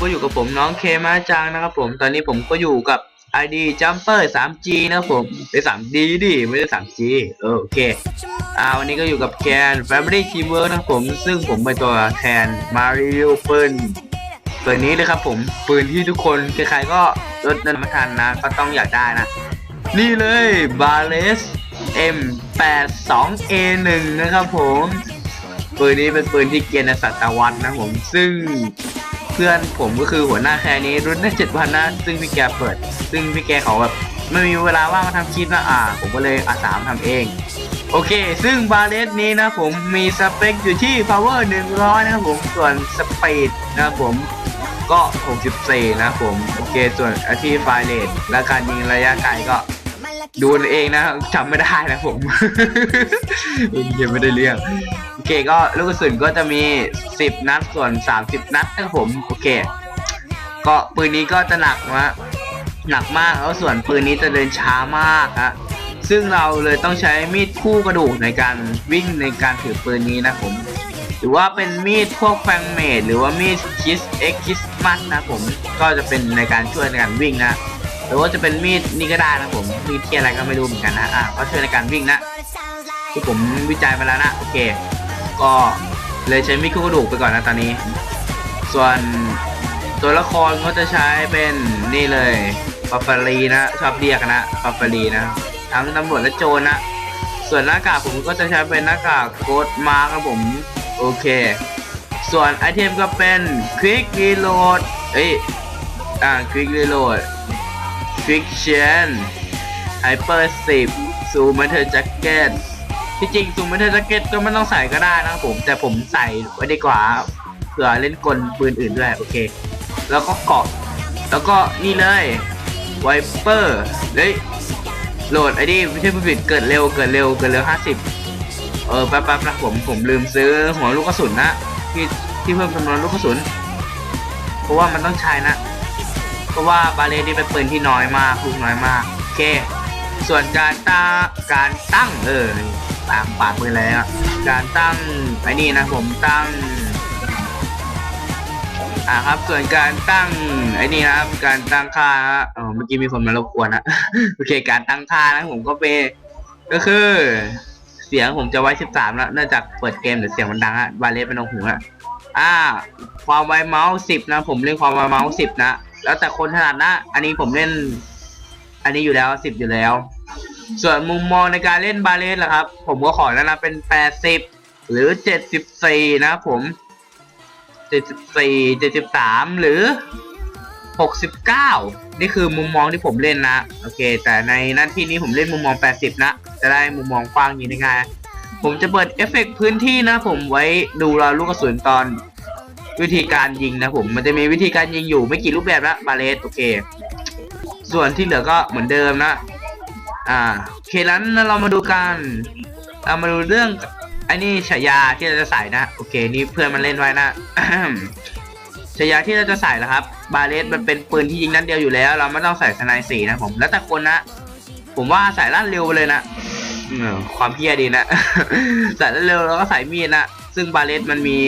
ก็อยู่กับผมน้องเคมาจังนะครับผม ตอนนี้ผมก็อยู่กับ ID Jumper 3G นะครับผมไอ้ 3D ดิไม่ใช่ 3G เออโอเค อ่าวันนี้ก็อยู่กับแคน Family Teamwork นะครับผม ซึ่งผมเป็นตัวแทนมารีวิวปืนปืนนี้เลยครับผม ปืนที่ทุกคนใครๆก็รถนั้นมาทันนะ ก็ต้องอยากได้นะ นี่เลย b a l e s M82A1 นะครับผม ปืนนี้เป็นปืนที่เกียรติศาสตร์วันนะผม ซึ่ง พื่อนผมก็คือหัวหน้าแค่นี้รุ่นได้เจ็ดวันนะซึ่งพี่แกเปิด ซึ่งพี่แกเขาแบบไม่มีเวลาว่างมาทำคลิปนะอ่า ผมก็เลยอาสามทำเอง โอเค ซึ่งบาเลสนี้นะผมมีสเปคอยู่ที่ power 100 นะครับผมส่วนสปีดนะครับผมก็ 64 นะผม โอเค ส่วนอาที่ไฟเลทและการยิงระยะไกลก็ดูเองนะจำไม่ได้นะผมยังไม่ได้เรื่อง เคก็ลูกกระสุนก็จะมี 10 นัดส่วน 30 นัดนะครับผมโอเค ก็ปืนนี้ก็จะหนักนะหนักมากแล้วส่วนปืนนี้จะเดินช้ามากฮะซึ่งเราเลยต้องใช้มีดคู่กระดูกในการวิ่งในการถือปืนนี้นะผม หรือว่าเป็นมีดพวกแฟงเมดหรือว่ามีดคิสเอ็กคิสมัสนะผมก็จะเป็นในการช่วยในการวิ่งนะหรือว่าจะเป็นมีดนี่ก็ได้นะผมมีดที่อะไรก็ไม่รู้เหมือนกันนะอะก็ช่วยในการวิ่งนะที่ผมวิจัยมาแล้วนะโอเค ก็เลยใช้มีดคู่กระดูกไปก่อนนะตอนนี้ ส่วนตัวละครก็จะใช้เป็นนี่เลยปาฟารีนะชอบเรียกนะปาฟารีนะ ทั้งตำรวจและโจรนะ ส่วนหน้ากากผมก็จะใช้เป็นหน้ากากโกดมาครับผมโอเค ส่วนไอเทมก็เป็น Quick Reload เอ้ยอ่า Quick Reload Quick Chain Hyper 10 Zoom Metal Jacket ที่จ จริง Zoom Metal Jacket ก็ไม่ต้องใส่ก็ได้นะครับผม แต่ผมใส่ไว้ดีกว่าเผื่อเล่นกลปืนอื่นด้วยโอเค แล้วก็เกาะ แล้วก็นี่เลยไวเปอร์เฮ้ยโหลดไอ้นี่ไม่ใช่ผู้ผิดเกิดเร็วเกิดเร็วเกิดเร็วห้าสิบเออแป๊บแป๊บนะผมผมลืมซื้อหัวลูกกระสุนนะที่ที่เพิ่มจำนวนลูกกระสุน เพราะว่ามันต้องใช้นะ เพราะว่าบาเลนี่เป็นปืนที่น้อยมากลูกน้อยมากโอเค ส่วนการตั้งการตั้งเออ ตามปากปืนเลยอะการตั้งไอ้นี่นะผมตั้งอ่าครับ ส่วนการตั้งไอ้นี่นะครับ การตั้งค่าเออเมื่อกี้มีคนมารบกวนนะโอเค การตั้งค่านะผมก็เป็นก็คือ เสียงผมจะไว้13แล้วเนื่องจากเปิดเกมเดี๋ยวเสียงมันดังอะบาเลสเป็นตรงหูอะอ่า ความไวเมาส์10นะ ผมเล่นความไวเมาส์10นะแล้วแต่คนถนัดนะ อันนี้ผมเล่น อันนี้อยู่แล้ว10อยู่แล้ว ส่วนมุมมองในการเล่นบาเลสล่ะครับ ผมก็ขอแนะนำเป็น 80 หรือ 74 นะครับผมเจ็ดสิบสี่เจ็ดสิบสามหรือหกสิบเก้านี่คือมุมมองที่ผมเล่นนะ โอเค แต่ในหน้าที่นี้ผมเล่นมุมมองแปดสิบนะ จะได้มุมมองกว้างยิงได้ง่ายผมจะเปิดเอฟเฟกต์พื้นที่นะผมไว้ดูเราลูกกระสุนตอนวิธีการยิงนะผมมันจะมีวิธีการยิงอยู่ไม่กี่รูปแบบละบาเลสโอเค ส่วนที่เหลือก็เหมือนเดิมนะ อ่าโอเคนั้นเรามาดูกันเรามาดูเรื่องไอ้นี่ฉายาที่เราจะใส่นะ โอเค นี่เพื่อนมันเล่นไว้นะฉายาที่เราจะใส่นะครับ บาเลสมันเป็นปืนที่ยิงนัดเดียวอยู่แล้ว เราไม่ต้องใส่สไนสีนะผม แล้วแต่คนนะ ผมว่าใส่ลั่นเร็วไปเลยนะความเพี้ยดีนะใส่ลั่นเร็วแล้วก็ใส่มีดนะ ซึ่งบาเลสมันมี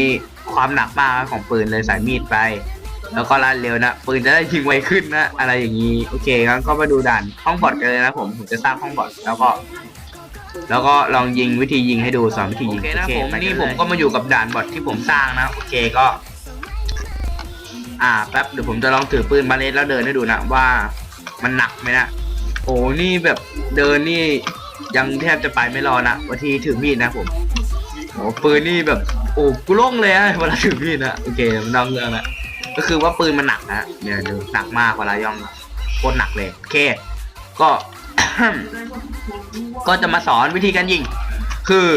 ความหนักมากของปืนเลยใส่มีดไป แล้วก็ลั่นเร็วนะปืนจะได้ยิงไวขึ้นนะ อะไรอย่างนี้โอเคงั้นก็มาดูด่านห้องบอดกันเลยนะผมผมจะสร้างห้องบอดแล้วก็ แล้วก็ลองยิงวิธียิงให้ดูสอนวิธียิงโอเคนะผมนี่ผมก็มาอยู่กับด่านบอทที่ผมสร้างนะโอเคก็ อ่าแป๊บเดี๋ยวผมจะลองถือปืนบาเลสแล้วเดินให้ดูนะว่ามันหนักไหมนะโอ้นี่แบบเดินนี่ยังแทบจะไปไม่รอดนะวันที่ถือมีดนะผมโอ้ปืนนี่แบบ โอ้กูโล่งเลยอะเวลาถือมีดนะโอเคมันนอกเรื่องละ ก็คือว่าปืนมันหนักนะเนี่ยดูหนักมากเวลาย่องโคตรหนักเลยโอเคก็ ก็จะมาสอนวิธีการยิง คือ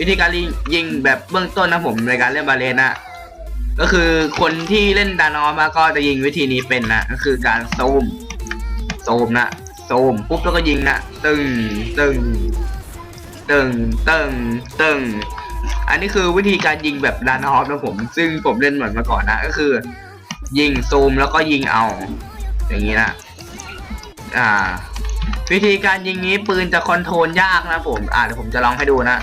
วิธีการยิงแบบเบื้องต้นนะผมในการเล่นบาเลนนะก็คือคนที่เล่นดานอมาก็จะยิงวิธีนี้เป็นนะก็คือการซูมซูมนะซูมปุ๊บแล้วก็ยิงนะตึงตึงตึงตึงตึงอันนี้คือวิธีการยิงแบบดานอฟนะผม ซึ่งผมเล่นเหมือนมาก่อนนะก็คือ ยิงซูมแล้วก็ยิงเอา อย่างนี้นะอ่า วิธีการยิงนี้ปืนจะคอนโทรลยากนะผม อ่าเดี๋ยวผมจะลองให้ดูนะ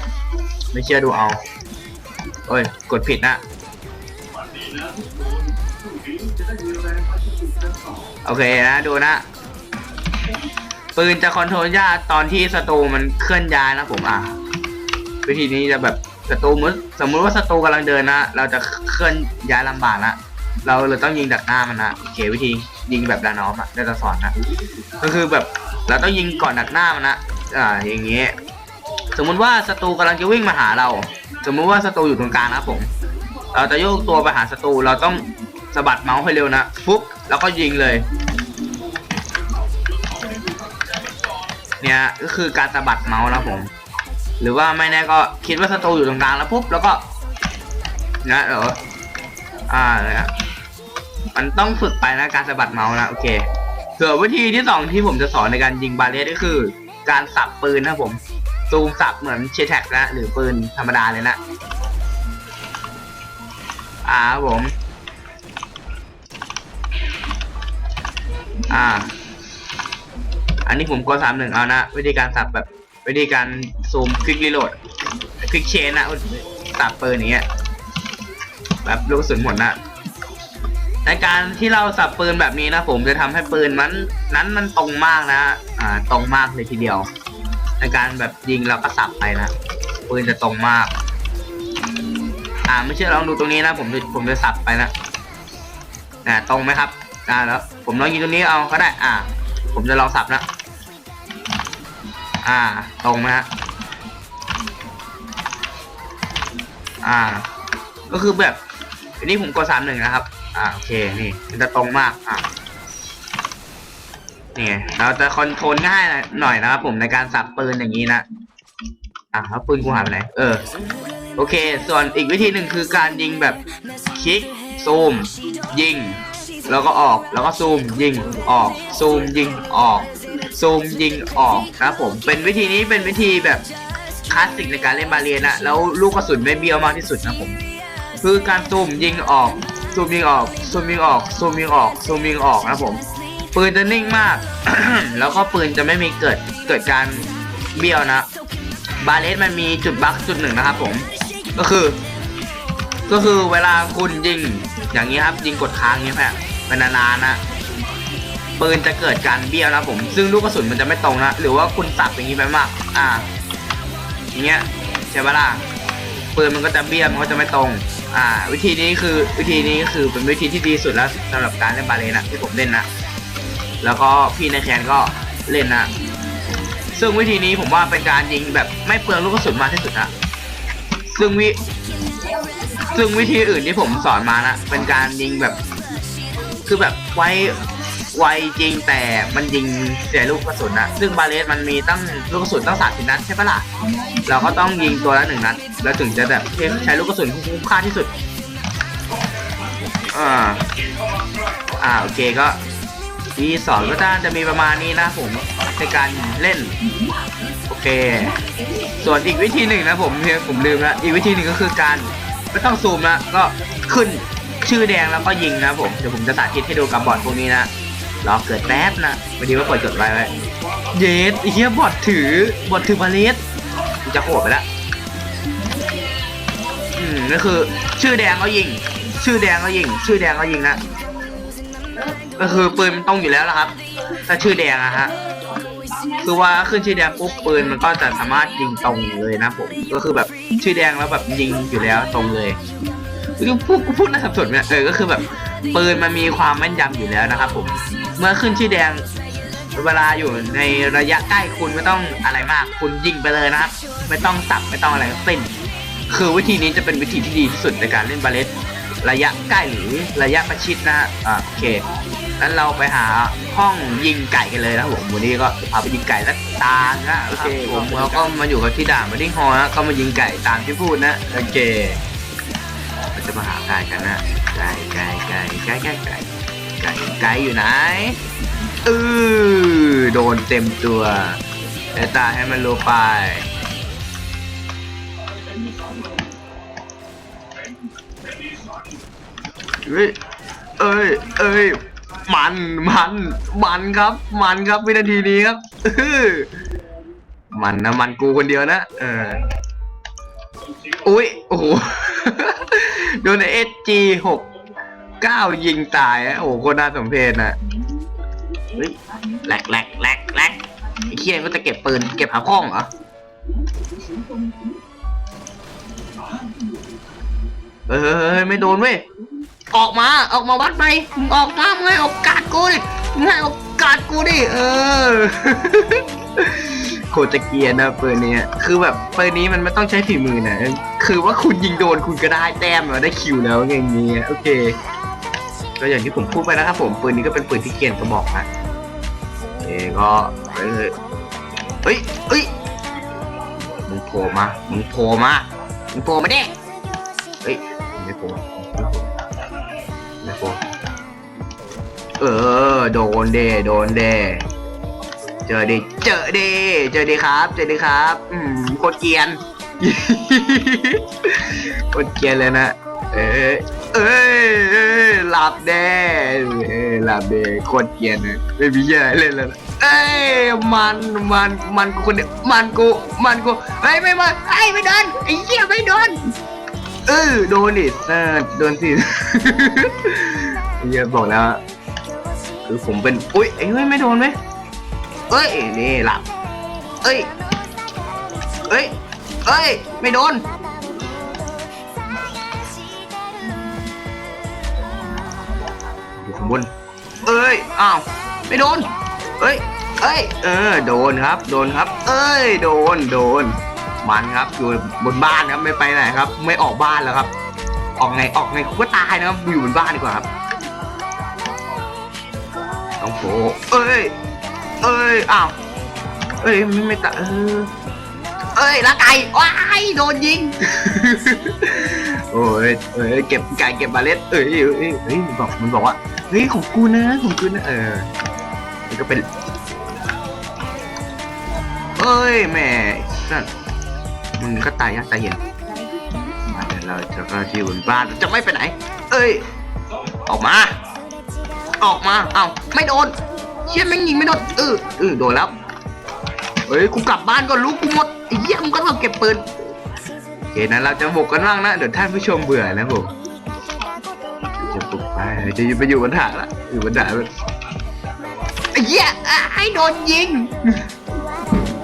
ไม่เชื่อดูเอาโอ้ย กดผิดนะโอเคนะดูนะ ปืนจะคอนโทรลยากตอนที่ศัตรูมันเคลื่อนย้ายนะผมอะวิธีนี้จะแบบศัตรูมุดสมมุติว่าศัตรูกำลังเดินนะ เราจะเคลื่อนย้ายลำบากนะ เราเลยต้องยิงดักหน้ามันนะโอเควิธียิงแบบดานอฟอะเราจะสอนนะก็คือแบบเราต้องยิงก่อนดักหน้ามันนะอ่าอย่างเงี้ยสมมุติว่าศัตรูกำลังจะวิ่งมาหาเรา สมมุติว่าศัตรูอยู่ตรงกลางนะผม เราจะโยกตัวไปหาศัตรูเราต้องสะบัดเมาส์ให้เร็วนะปุ๊บแล้วก็ยิงเลย เนี่ยก็คือการสะบัดเมาส์นะผม หรือว่าไม่แน่ก็คิดว่าศัตรูอยู่ตรงกลางแล้วปุ๊บแล้วก็นะเอออ่าเนี่ย มันต้องฝึกไปนะการสะบัดเมาส์นะโอเคส่วนวิธีที่สองที่ผมจะสอนในการยิงบาเลสก็คือ การสับปืนนะผมซูมสับเหมือนเชแท็กนะหรือปืนธรรมดาเลยนะอ่าผม อ่า อันนี้ผมกดสามหนึ่งเอานะวิธีการสับแบบวิธีการซูมคลิกรีโหลดคลิกเชนนะสับปืนอย่างเงี้ยแบบลูกกระสุนหมดนะ ในการที่เราสับปืนแบบนี้นะผมจะทำให้ปืนมันนั้นมันตรงมากนะ อ่า ตรงมากเลยทีเดียว ในการแบบยิงเราก็สับไปนะปืนจะตรงมาก อ่าไม่เชื่อลองดูตรงนี้นะ ผมผมจะสับไปนะอ่าตรงไหมครับ อ่าแล้ว ผมลองยิงตรงนี้เอาก็ได้ อ่า ผมจะลองสับนะ อ่า ตรงไหมฮะอ่า ก็คือแบบอันนี้ผมกดสามหนึ่งนะครับ อ่าโอเคนี่มันจะตรงมากอ่านี่เราจะคอนโทรลง่ายหน่อยนะครับผมในการสับปืนอย่างนี้นะอ่าแล้วปืนกูหายไปไหนเออ โอเค ส่วนอีกวิธีหนึ่งคือการยิงแบบคลิกซูม ยิง แล้วก็ออกแล้วก็ซูมยิงออกซูมยิงออกซูมยิงออกนะครับผมเป็นวิธีนี้เป็นวิธีแบบคลาสสิกในการเล่นบาเลียนนะแล้วลูกกระสุนไม่เบี้ยวมากที่สุดนะผมคือการซูมยิงออก ซูมิงออกซูมิงออกซูมิงออกซูมิงออกนะผม ปืนจะนิ่งมาก แล้วก็ปืนจะไม่มีเกิดเกิดการเบี้ยวนะ บาเลสมันมีจุดบั๊กจุดหนึ่งนะครับผม ก็คือ ก็คือเวลาคุณยิงอย่างนี้ครับ ยิงกดค้างอย่างนี้แพะเป็นนานๆนะปืนจะเกิดการเบี้ยวนะผม ซึ่งลูกกระสุนมันจะไม่ตรงนะ หรือว่าคุณสับอย่างนี้ไปมาก อ่า อย่างเงี้ยใช่ปะล่ะ ปืนมันก็จะเบี้ยมันก็จะไม่ตรง อ่า วิธีนี้คือวิธีนี้คือเป็นวิธีที่ดีสุดแล้วสำหรับการเล่นบาเลนนะที่ผมเล่นนะแล้วก็พี่ในแคนก็เล่นนะซึ่งวิธีนี้ผมว่าเป็นการยิงแบบไม่เปลืองลูกกระสุนมากที่สุดนะซึ่งวิซึ่งวิธีอื่นที่ผมสอนมานะเป็นการยิงแบบ คือแบบไว ไวจริงแต่มันยิงเสียลูกกระสุนนะซึ่งบาเลสมันมีตั้งลูกกระสุนตั้งสามสิบนัดใช่ปะล่ะ เราก็ต้องยิงตัวละหนึ่งนัด แล้วถึงจะแบบใช้ลูกกระสุนคุ้มค่าที่สุด อ่า อ่าโอเคก็ทีสอนก็จะมีประมาณนี้นะผมในการเล่น โอเค ส่วนอีกวิธีหนึ่งนะผมเนี่ยผมลืมละอีกวิธีหนึ่งก็คือการไม่ต้องซูมนะก็ขึ้นชื่อแดงแล้วก็ยิงนะผมเดี๋ยวผมจะสาธิตให้ดูกับบอทพวกนี้นะ รอเกิดแป๊บนะพอดีว่ากดจดไว้ไว้เยสไอ้เหี้ยบอทถือบอทถือบาเลสกูจะโหดไปละอืมก็คือ ชื่อแดงก็ยิง ชื่อแดงก็ยิง ชื่อแดงก็ยิงนะก็คือปืนมันตรงอยู่แล้วละครับ ถ้าชื่อแดงอะฮะคือว่าขึ้นชื่อแดงปุ๊บปืนมันก็จะสามารถยิงตรงเลยนะผมก็คือแบบชื่อแดงแล้วแบบยิงอยู่แล้วตรงเลยคือพูดพูดน่าสับสนเนี่ยเออก็คือแบบปืนมันมีความแม่นยำอยู่แล้วนะครับผม เมื่อขึ้นชื่อแดง เวลาอยู่ในระยะใกล้คุณไม่ต้องอะไรมาก คุณยิงไปเลยนะครับ ไม่ต้องสับไม่ต้องอะไรสิ้น คือวิธีนี้จะเป็นวิธีที่ดีที่สุดในการเล่นบาเลสระยะใกล้หรือระยะประชิดนะอ่าโอเคงั้นเราไปหาห้องยิงไก่กันเลยนะผมวันนี้ก็พาไปยิงไก่สักตานะโอเคผมเราก็มาอยู่กันที่ด่านมาดิ้งฮอนะก็มายิงไก่ตามที่พูดนะโอเคเราจะมาหาไก่กันนะไก่ไก่ไก่ไก่ไก่ไก่ ไก่ไก่อยู่ไหนเออโดนเต็มตัวแต่ตาให้มันโลไปเอ้ยเอ้ยเอ้ยมันมันมันครับ มันครับวินาทีนี้ครับมันนะมันกูคนเดียวนะ เอออุ้ยโอ้โหโดนเอสจีหก เก้ายิงตายอะโอ้โหโคนน่าสมเพชนะเฮ้ยแหลกแหลกแหลกแหลกไอ้เคียนก็จะเก็บปืนเก็บหาข้องเหรอเฮ้ยไม่โดนเว้ยออกมาออกมาวัดไปมึงออกมามึงให้โอกาสกูดิมึงให้โอกาสกูดิเออโคตรเกียร์นะปืนเนี้ยคือแบบปืนนี้มันไม่ต้องใช้ฝีมือนะคือว่าคุณยิงโดนคุณก็ได้แต้มแล้วได้คิวแล้วอย่างเงี้ยโอเค ก็อย่างที่ผมพูดไปนะครับผมปืนนี้ก็เป็นปืนที่เกียนกระบอกนะเอ้ก็เฮ้ยเฮ้ยเฮ้ยมึงโผล่มามึงโผล่มามึงโผล่มาดิเฮ้ยไม่โผล่ไม่โผล่เออโดนเดโดนเดเจอดิเจอดิเจอดิครับ เจอดิครับ อืมโคตรเกียนโคตรเกียนเลยนะเอ้ยเออ หลับแน่เอ้ยหลับแน่โคตรเกรียนเลยไม่มีเหี้ยอะไรเลยแล้วนะเอ้ยมันมันมันกูคนเดียวมันกูมันกูเฮ้ยไม่มาไอ้ยไม่โดนไอ้เหี้ยไม่โดนเออโดนดิเออโดนสิ เหี้ยบอกแล้วคือผมเป็นอุ้ยเอ้ยไม่โดนไหมเอ้ยนี่หลับเอ้ยเอ้ยเอ้ยไม่โดน อยู่ข้างบน เอ้ย อ้าว ไม่โดน เอ้ย เอ้ย เออ โดนครับ โดนครับ เอ้ย โดน โดน มันครับ อยู่บนบ้านครับ ไม่ไปไหนครับ ไม่ออกบ้านแล้วครับ ออกไง ออกไงกูก็ตายนะครับ อยู่บนบ้านดีกว่าครับต้องโผล่เอ้ย เอ้ย อ้าว เอ้ย ไม่ไม่ตะเออเอ้ยละไก่ว้ายโดนยิง โอ้ยเอ้ย เก็บไก่เก็บบาเลตเอ้ยเอ้ยเอ้ยเฮ้ยมันบอกมันบอกว่า เฮ้ยของกูนะของกูนะเออมันก็เป็นเอ้ยแม่นั่นมึงก็ตายยากตายเย็นมาเดี๋ยวเราจะก็ที่บนบ้านจะไม่ไปไหน เอ้ยออกมา ออกมาเอ้าไม่โดนเชี่ยแม่งยิงไม่โดนเออเออโดนแล้วเฮ้ยกูกลับบ้านก่อนลูกกูหมดไอ้เหี้ยมึงก็ต้องเก็บปืนโอเคนะเราจะบุกกันบ้างนะเดี๋ยวท่านผู้ชมเบื่อนะผม จะบุกไปจะไปอยู่บนฐานละอยู่บนฐานลไอ้เหี้ยอะให้โดนยิง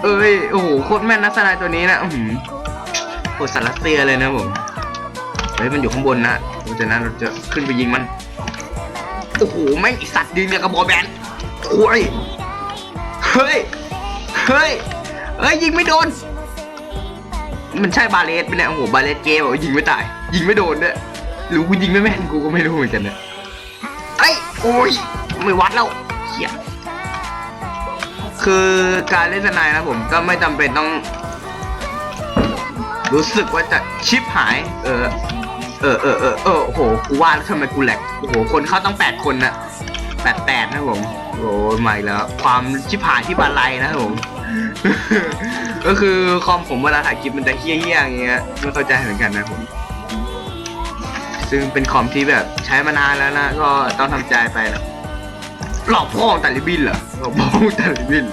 เอ้ยโอ้โหโคตรแม่นนักสนายตัวนี้นะอื้อหือโคตรสารเสียเลยนะผมเฮ้ยมันอยู่ข้างบนนะเพราะฉะนั้นเราจะขึ้นไปยิงมันโอ้โหแม่งไอสัตว์ยืนกับกระบอกแบนโอ้ยเฮ้ยเฮ้ยเฮ้ยยิงไม่โดน มันใช่บาเลสไหมเนี่ยโอ้โหบาเลสเกมยิงไม่ตาย ยิงไม่โดนด้วย หรือกูยิงไม่แม่นกูก็ไม่รู้เหมือนกันนะไอ้ยโอ้ยไม่วัดแล้วเฮียคือการเล่นสไนด์นะผมก็ไม่จำเป็นต้อง รู้สึกว่าจะชิปหาย เออ เออเออเออเออโอ้โหกูว่าแล้วทำไมกูแหลกโอ้โหคนเข้าต้องแปดคนนะแปดแปดนะผมโอ้ยใหม่แล้ว ความชิบหายที่บาลัยนะครับผม ก็คือคอมผมเวลาถ่ายคลิปมันจะเฮี้ยๆอย่างเงี้ยไม่เข้าใจเหมือนกันนะผม ซึ่งเป็นคอมที่แบบใช้มานานแล้วนะ ก็ต้องทำใจไปนะหลอกพ่อของตาลิบินเหรอหลอกพ่อของตาลิบิน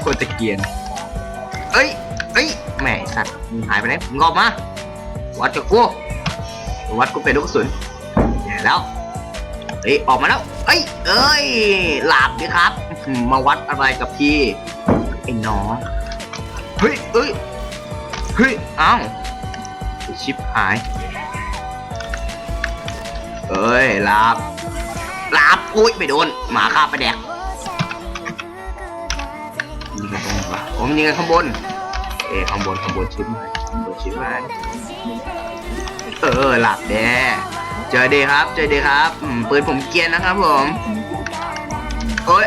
โคตรจะเกียน เอ้ย เอ้ยแหมไอ้สัตว์มึงหายไปไหนมึงออกมา วัดกับกูวัดกูเป็นลูกกระสุนแย่แล้วเฮ้ยออกมาแล้ว เอ้ย เอ้ย หลับดิครับ มาวัดอะไรกับพี่ไอ้น้อง เฮ้ยเอ้ย เฮ้ย เอ้า ชิปหาย เอ้ยลับลับอุ้ยไม่โดน หมาฆ่าไปแดกยิงกันตรงไหนวะผมยิงกันข้างบน เอ้ข้างบนข้างบนชิปหายข้างบนชิปหายเออหลับแด้เจอดีครับเจอดีครับปืนผมเกียนนะครับผมโอ้ย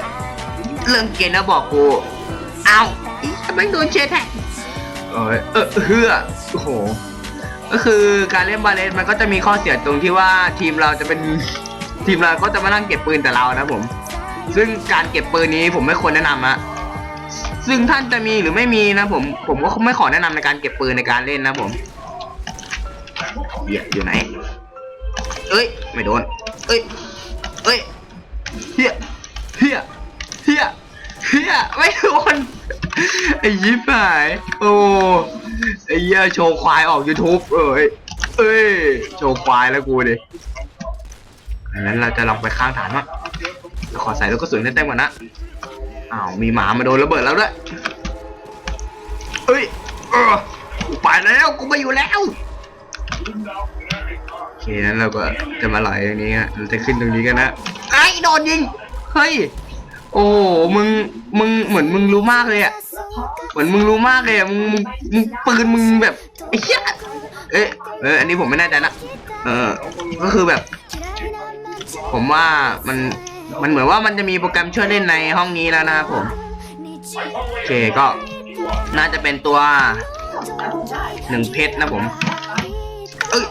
เรื่องเกียนนะบอกกูเอาทำไมโดนเชดแท็กเอ้ยเออเฮือโอ้โห ก็คือการเล่นบาเลนมันก็จะมีข้อเสียตรงที่ว่าทีมเราจะเป็นทีมเราก็จะมานั่งเก็บปืนแต่เรานะผม ซึ่งการเก็บปืนนี้ผมไม่ควรแนะนำอะซึ่งท่านจะมีหรือไม่มีนะผม ผมก็ไม่ขอแนะนำในการเก็บปืนในการเล่นนะผมเหี้ยอยู่ไหน เอ้ย ไม่โดน เอ้ย เอ้ย เฮียเฮียเฮียเฮียไม่โดน ไอ้ยิบหาย โอ้ ไอ้เหี้ยโชว์ควายออก YouTube เอ้ยเอ้ย โชว์ควายแล้วกูดิงั้นเราจะลองไปข้างฐานมั้งขอใส่แลูกกระสุนให้เต็มก่อนนะ อ้าว มีหมามาโดนระเบิดแล้วด้วยเอ้ย เออกูไปแล้ว กูไปอยู่แล้ว โอเคนั้นเราก็จะมาไหลอย่างนี้ฮะเราจะขึ้นตรงนี้กันนะไอ้โดนยิง เฮ้ย โอ้มึง มึง เหมือนมึงรู้มากเลยอะเหมือนมึงรู้มากเลยอะมึง มึงมึงปืนมึงแบบไอ้เหี้ยเอ๊ะเอออันนี้ผมไม่แน่ใจนะ เออ ก็คือแบบ ผมว่ามัน มันเหมือนว่ามันจะมีโปรแกรมช่วยเล่นในห้องนี้แล้วนะครับผม โอเคก็ น่าจะเป็นตัวหนึ่งเพชรนะผม เอ้ย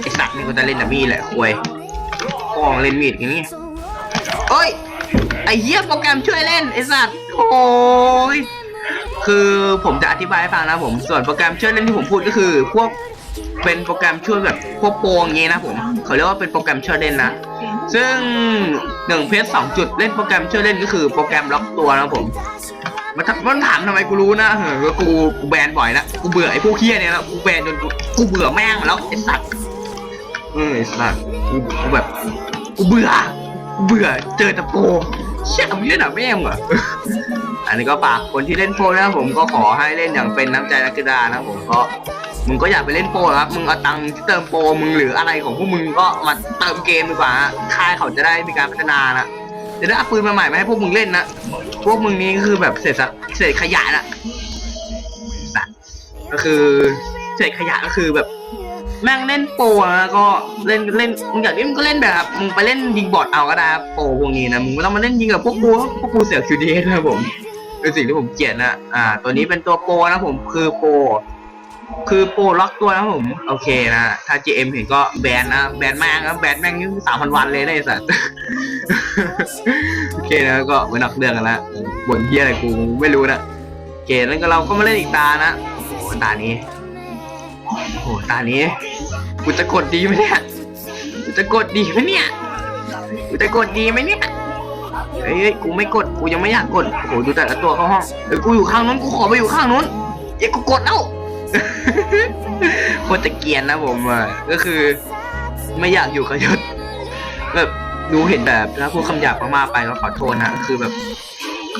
ไอสัตว์นี่ก็จะเล่นแต่มีดแหละควยกองเล่นมีดอย่างนี้เอ้ย ไอเหี้ยโปรแกรมช่วยเล่นไอสัตว์โอ้ยคือผมจะอธิบายให้ฟังนะผม ส่วนโปรแกรมช่วยเล่นที่ผมพูดก็คือ พวกเป็นโปรแกรมช่วยแบบพวกโปรอย่างงี้นะผมเขาเรียกว่าเป็นโปรแกรมช่วยเล่นนะซึ่งหนึ่งเพจสองจุดเล่นโปรแกรมช่วยเล่นก็คือโปรแกรมล็อกตัวนะผมมันถมันถามทำไมกูรู้นะเออก็กูกูแบนบ่อยนะกูเบื่อไอ้พวกเฮี้ยเนี่ยแล้วกูแบนจนกูเบื่อแม่งแล้วไอ้สัตว์เออไอ้สัตว์กูแบบกูเบื่อ เบื่อเจอแต่โปรเชี่ยทำเหี้ยหนาแม่งเหรออันนี้ก็ฝากคนที่เล่นโปรนะครับผมก็ขอให้เล่นอย่างเป็นน้ำใจนักกีฬานะครับผมก็มึงก็อยากไปเล่นโปรครับ มึงเอาตังค์ที่เติมโปรมึงหรืออะไรของพวกมึงก็มาเติมเกมดีกว่าค่ายเขาจะได้มีการพัฒนานะจะได้เอาปืนมาใหม่มาให้พวกมึงเล่นนะ พวกมึงนี่คือแบบเศษเศษขยะน่ะก็คือเศษขยะก็คือแบบ แม่งเล่นโปรนะก็เล่นเล่นมึงอยากเล่นก็เล่นแบบมึงไปเล่นยิงบอทเอาก็ได้ครับโปรพวกนี้นะมึงไม่ต้องมาเล่นยิงกับพวกกูพวกกูเสียคิวดีนะครับผมเป็นสิ่งที่ผมเกลียดนะอ่า ตัวนี้เป็นตัวโปรนะผมคือโปรคือโปรล็อกตัวนะผม โอเคนะถ้า GM เห็นก็แบนนะแบนแม่งนะแบนแม่งยี่สามพันวันเลยไอ้สัตว์โอเคนะก็ไม่นอกเรื่องกันละบ่นเฮียอะไรกูไม่รู้นะโอเคแล้วก็เราก็มาเล่นอีกตานะโอ้ตานี้ โอ้โหตานี้กูจะกดดีไหมเนี่ยกูจะกดดีไหมเนี่ยกูจะกดดีไหมเนี่ยเฮ้ยกูไม่กดกูยังไม่อยากกดโอ้โหดูแต่ละตัวเข้าห้องเอ้ยกูอยู่ข้างนู้นกูขอไปอยู่ข้างนู้นเอ้ยกูกดแล้วโคตรจะเกียนนะผมอะก็คือ ไม่อยากอยู่กับยศแบบดูเห็นแบบถ้าพูดคำหยาบมากๆไปก็ขอโทษนะคือแบบ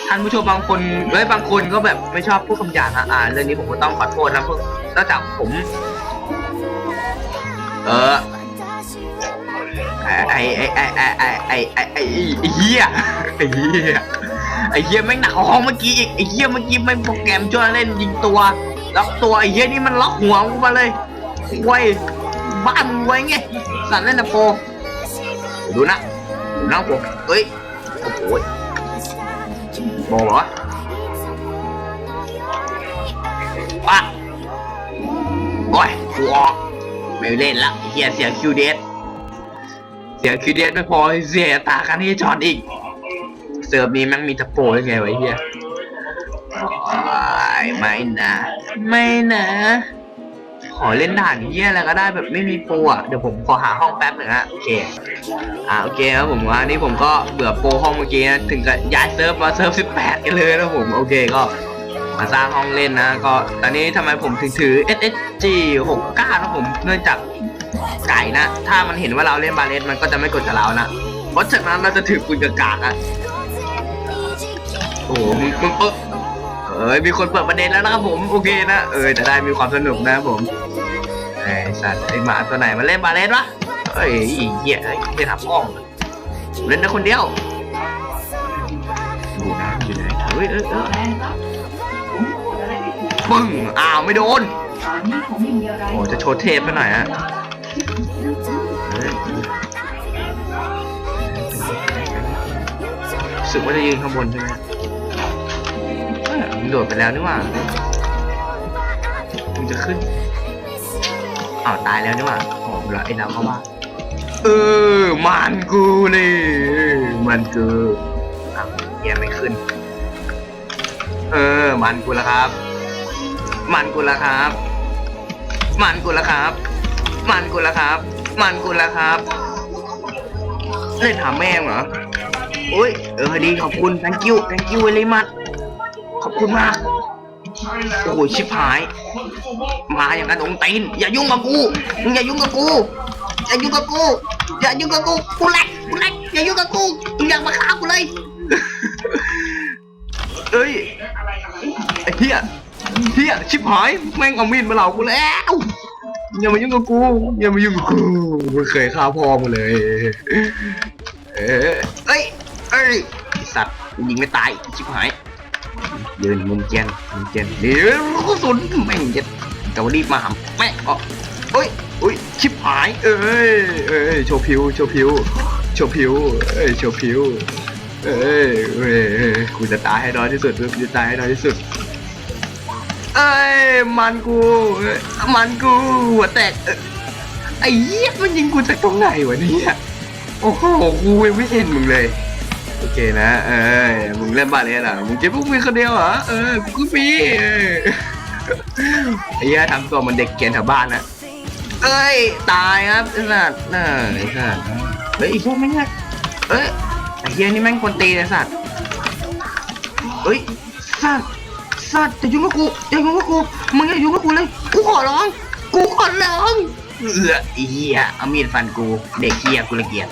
ท่านผู้ชมบางคนเอ้ยบางคนก็แบบไม่ชอบพูดคำหยาบนะอ่าเรื่องนี้ผมก็ต้องขอโทษนะเพราะ นอกจากผม เออไอไอไอไอไอไอไอไอเหี้ยไอเหี้ยไอเหี้ยแม่งหนักกว่าห้องเมื่อกี้อีกไอเหี้ยเมื่อกี้แม่งโปรแกรมช่วยเล่นยิงตัวล็อกตัวไอเหี้ยนี่มันล็อกหัวกูมาเลยไว้ยบ้านมึงไว้ไงสัตว์เล่นแต่โปดูนะดูนะโปเอ้ยโอ้โหโปรเหรอปะ โอ้ยกูออกไม่เล่นละเหี้ยเสียคิวเดสเสียคิวเดสไม่พอเสียตากันที่จอดอีก เสิร์ฟนี้แม่งมีตะโปได้ไงวะไอ้เฮียไม่นะ ไม่นะ ขอเล่นด่านเฮียอะไรก็ได้แบบไม่มีโปรอะ เดี๋ยวผมขอหาห้องแป๊บหนึ่งฮะโอเค อ่าโอเคครับผมว่านี่ผมก็เบื่อโปรห้องเมื่อกี้นะ ถึงกับย้ายเซิร์ฟมาเซิร์ฟ18กันเลยนะผม โอเคก็ มาสร้างห้องเล่นนะ ก็ตอนนี้ทำไมผมถึงถือ SSG 69นะผมเนื่องจากไก่นะ ถ้ามันเห็นว่าเราเล่นบาเลสมันก็จะไม่กดกับเรานะ เพราะฉะนั้นเราจะถือปืนกากๆอะโอ้โหมึงมึงเปิดเอ้ยมีคนเปิดประเด็นแล้วนะครับผมโอเคนะเออจะได้มีความสนุกนะครับผมไอสัตว์ไอหมาตัวไหนมาเล่นบาเลสวะเอ้ยเหี้ยเอ้ยไม่ทำห้องเล่นได้คนเดียวดูนะอยู่ไหนเฮ้ยเออเออ ปึ้งอ้าวไม่โดนโอ้จะโชว์เทปไปหน่อยฮะเฮ้ยรู้สึกว่าจะยืนข้างบนใช่ไหมเอ้ยมึงโดดไปแล้วนี่หว่ามึงจะขึ้นอ้าวตายแล้วนี่หว่าโอ้เหลือไอ้ดาวเข้าบ้านเออมันกูเลยมันกูอ้าวเฮียไม่ขึ้น เออมันกูแล้วครับ มันกูล้วครับ มันกูล้วครับ มันกูล้วครับ มันกูล้วครับเล่นถามแม่งเหรอโอ้ยเออดีขอบคุณ thank you thank you very much ขอบคุณมากโอ้โหชิบหาย มาอย่างกันองตีนอย่ายุ่งกับกูมึงอย่ายุ่งกับกูอย่ายุ่งกับกูอย่ายุ่งกับกูกูแหลกกูแหลกอย่ายุ่งกับกูมึงอยากมาฆ่ากูเลยเอ้ยไอ้เหี้ย เหี้ยชิบหายแม่งเอามีดมาเหล่ากูแล้วอย่ามายุ่งกับกูอย่ามายุ่งกับกูมึงเคยฆ่าพ่อมึงเลยเอ้ยเอ้ยเอ้ยไอ้สัตว์กูยิงไม่ตายชิบหายยืนมุมเกียนมุมเกียนเดี๋ยวกูสนแม่งจะจะรีบมาหาแม่งอ๋อเอ้ยเอ้ยชิบหาย เอ้ยเอ้ยโชว์ผิวโชว์ผิวโชว์ผิวเอ้ยโชว์ผิวเอ้ยเอ้ยกูจะตายให้น้อยที่สุดกูจะตายให้น้อยที่สุด เอ้ยมันกู มันกูหัวแตกไอ้เหี้ยมันยิงกูจากตรงไหนวะเนี่ยโอ้โหกูยังไม่เห็นมึงเลย โอเคนะ เออมึงเล่นบ้านเลนเหรอมึงเก็บพวกมึงคนเดียวเหรอเออกูก็มีไอ้เหี้ยทำตัวเหมันเด็กเกรียนแถวบ้านนะเอ้ยตายครับไอ้สัตว์น่าไอ้สัตว์เฮ้ยไอ้พวกแม่งเนี่ยเอ้ยไอ้เหี้ยนี่แม่งคนตีนไอ้สัตว์เฮ้ยสัตว์ สัตว์จะยุ่งกับกูอย่ายุ่งกับกูมึงอย่ายุ่งกับกูเลยกูขอร้อง กูขอร้องเอือเหี้ยเอามีดฟันกูเด็กเหี้ยกูละเกียด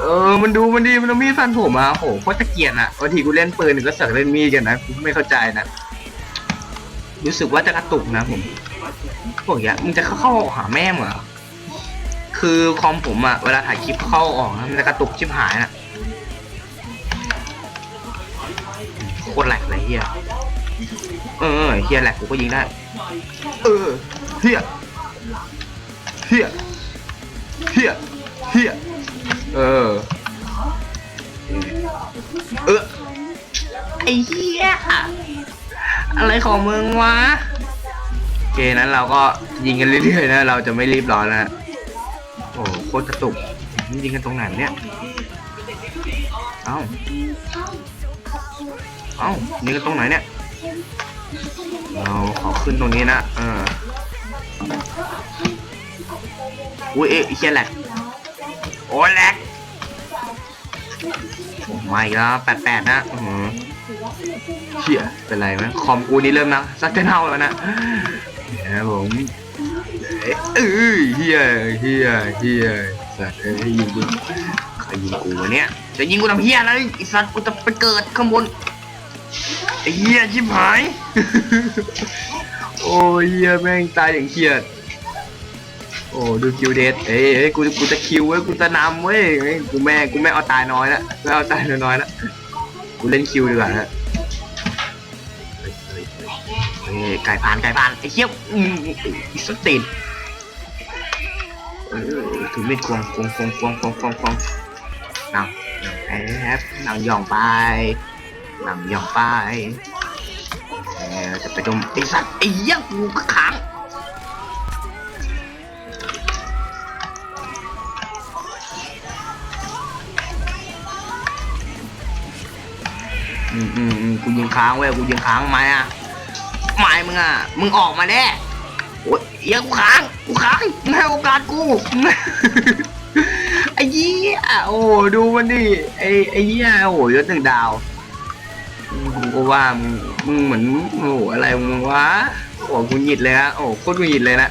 เออมันดูมันดีมันเอามีดฟันผมมาโหโคตรตะเกียดอะบางทีกูเล่นปืนก็สือกเล่นมีดกันนะกูไม่เข้าใจนะรู้สึกว่าจะกระตุกนะผมพวกอย่างมึงจะเข้าๆหาแม่เหรอคือคอมผมอะเวลาถ่ายคลิปเข้าออกนะมันจะกระตุกชิบหายนะโคตรแหลกเลยเฮีย เออเฮียแหลกกูก็ยิงได้ เออเฮียเฮียเฮียเฮียเออ เออไอ้เฮียอะไรของมึงวะโอเคนั้นเราก็ยิงกันเรื่อยๆนะเราจะไม่รีบร้อนนะโอ้โคตรกระตุกยิงกันตรงไหนเนี่ยเอ้าเอ้ายิงกันตรงไหนเนี่ย เราขอขึ้นตรงนี้นะเอออุ้ยเอ๊ะไอ้เชี่ยแหลกโอ้แหลกโอ้มาอีกแล้วแปดแปดนะอือเชี่ยเป็นไรไหมคอมกูนี่เริ่มนะซักเทนเท่าแล้วนะเนี่ยผมเอ้ยเอ้ยเฮียเฮียเฮียสัตว์เอ้ยยิงกูใครยิงกูวะเนี่ยจะยิงกูทำเฮียอะไรไอสัตว์กูจะไปเกิดข้างบน เฮียชิบหาย โอ้ยเฮียแม่งตายอย่างเครียด โอ้ดูคิวเดทเอ้ยเอ้ยกูกูจะคิวเว้ยกูจะนำเว้ยเอ้ยกูแม่กูแม่เอาตายน้อยละไม่เอาตายน้อยๆละกูเล่นคิวดีกว่าฮะเฮ้ยเฮ้ยเฮ้ยเฮ้ยไก่พานไก่พานไอ้เหี้ยอืมอีสตินเออถือมีดควงควงควงควงควงควงควงนั่งแอบนั่งย่องไป นั่งย่องไปเออจะไปดมไอ้สัตว์ไอ้เหี้ยกูก็ขังอืมอืมอืมกูยิงค้างเว้ยกูยิงค้างไหมอะไม่มึงอะมึงออกมาแน่โอ้ยเหี้ยกูค้างกูค้างมึงให้โอกาสกูไอ้เหี้ยโอ้ดูมันดิไอ้ไอ้เหี้ยโอ้ยศหนึ่งดาว อืมกูก็ว่ามึงมึงเหมือนโอ้อะไรมึงวะโอ้กูหงิดเลยนะโอ้โคตรกูหงิดเลยนะ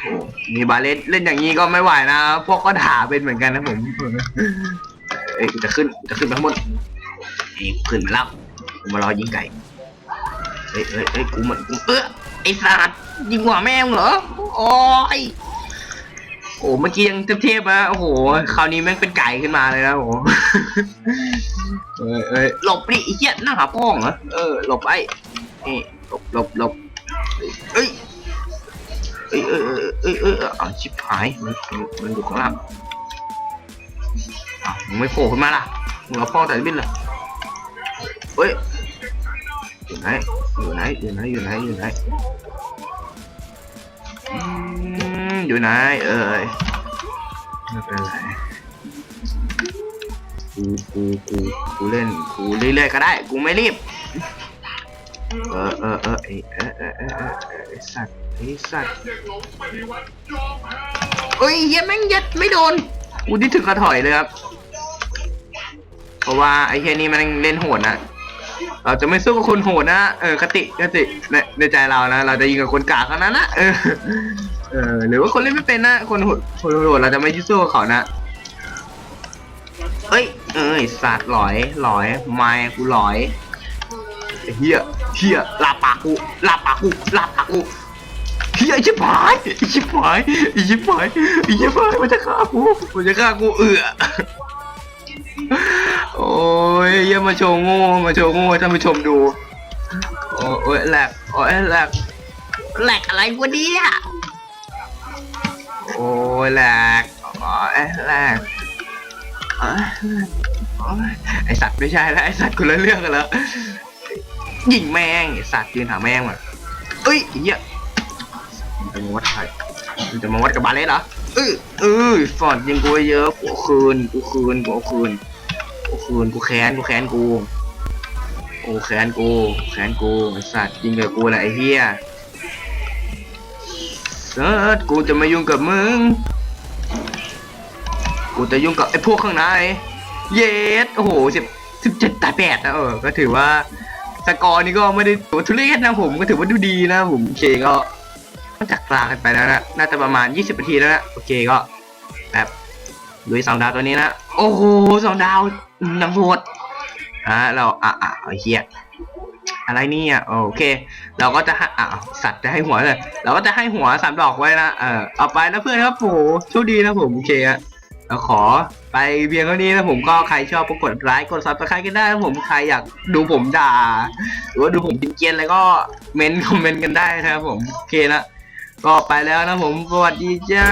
โอ้มีบาเลสเล่นอย่างนี้ก็ไม่ไหวนะพวกก็ด่าเป็นเหมือนกันนะผมเอ้ยกูจะขึ้นกูจะขึ้นไปข้างบนเอ้ยขึ้นมาแล้วกูมารอยิงไก่เอ้ยเอ้ยเอ้ยกูเหมือนกูเออไอ้สัตว์ยิงหัวแม่งเหรอโอ้ย โอ้เมื่อกี้ยังเทพๆนะโอ้โหคราวนี้แม่งเป็นไก่ขึ้นมาเลยนะโอ้โหเอ้ยเอ้ยหลบดิไอ้เหี้ยหน้าหาป้องเหรอเออหลบไปเอ้ยหลบหลบหลบเอ้ยเอ้ยเอ้ยเอ้ยเอ้ยเอ้ยเอ้ยอะชิบหายมันมันมันอยู่ข้างล่างอ้าวมึงไม่โผล่ขึ้นมาล่ะมึงเอาป้องแต่บินเลยเฮ้ยอยู่ไหนอยู่ไหนอยู่ไหนอยู่ไหนอยู่ไหน อยู่ไหนเอ้ยไม่เป็นไรกูกูกูกูเล่นกูเรื่อยๆก็ได้ กูไม่รีบ เออเออเออไอเออเออเออเออเออไอสัตว์ไอสัตว์เอ้ยเหี้ยัแม่งยัดไม่โดนกูนี่ถึงกระถอยเลยครับ เพราะว่าไอ้เฮียนี่มันเล่นโหดนะเราจะไม่สู้กับคนโหดนะ เออคติคติในในใจเรานะ เราจะยิงกับคนกากเท่านั้นนะ เออ เออหรือว่าคนเล่นไม่เป็นนะคนโหดคนโหดเราจะไม่สู้กับเขานะเอ้ยเอ้ยสัตว์หลอยหลอยไม่กูหลอยเฮียเฮียลาปากูลาปากูลาปากูเฮียไอชิบหายไอชิบหายไอชิบหายไอชิบหายมันจะฆ่ากูมันจะฆ่ากูเอือโอ้ยเฮียมาโชว์โง่มาโชว์โง่ท่านผู้ชมดูโอ้โอ้ยแหลกโอ้ยแหลกแหลกอะไรวะเนี่ย โอ้ยแหลกอ้ยแหลกโอ้ยโอ้ยไอสัตว์ไม่ใช่แล้วไอสัตว์คนละเรื่องกันแล้วยิงแม่งไอสัตว์ยืนหาแม่งมาเอ้ยเหี้ยจะมาวัดใครจะมาวัดกับบาเลสเหรอเออเออฟอดยิงกูเยอะกูคืนกูคืนกูคืนกูคืนกูแค้นกูแค้นกูโอ้แค้นกูแค้นกูไอสัตว์ยิงกับกูแหละไอเหี้ย เซิร์ชกูจะไม่ยุ่งกับมึง กูจะยุ่งกับไอ้พวกข้างใน เยสโอ้โหสิบสิบเจ็ดตายแปดนะเออ ก็ถือว่าสกอร์นี้ก็ไม่ได้ตัวทุเรศนะผมก็ถือว่าดูดีนะผมโอเคก็จากกลางกันไปแล้วนะ น่าจะประมาณ 20นาทีแล้วนะ โอเคก็แบบลุยสองดาวตัวนี้นะ โอ้โหสองดาวน้ำโหดอะเราอะอะเหี้ย อะไรเนี่ยโอเค เราก็จะให้อะสัตว์จะให้หัวเลยเราก็จะให้หัวสามดอกไว้นะเออเอาไปนะเพื่อนครับโหโชคดีนะผมโอเคอะเราขอไปเพียงเท่านี้นะผมก็ใครชอบก็กดไลค์กดซับสไครต์กันได้นะผมใครอยากดูผมด่า หรือว่าดูผมกินเกรียนอะไรก็เมนคอมเมนต์กันได้นะครับผมโอเคนะก็ไปแล้วนะผมสวัสดีจ้า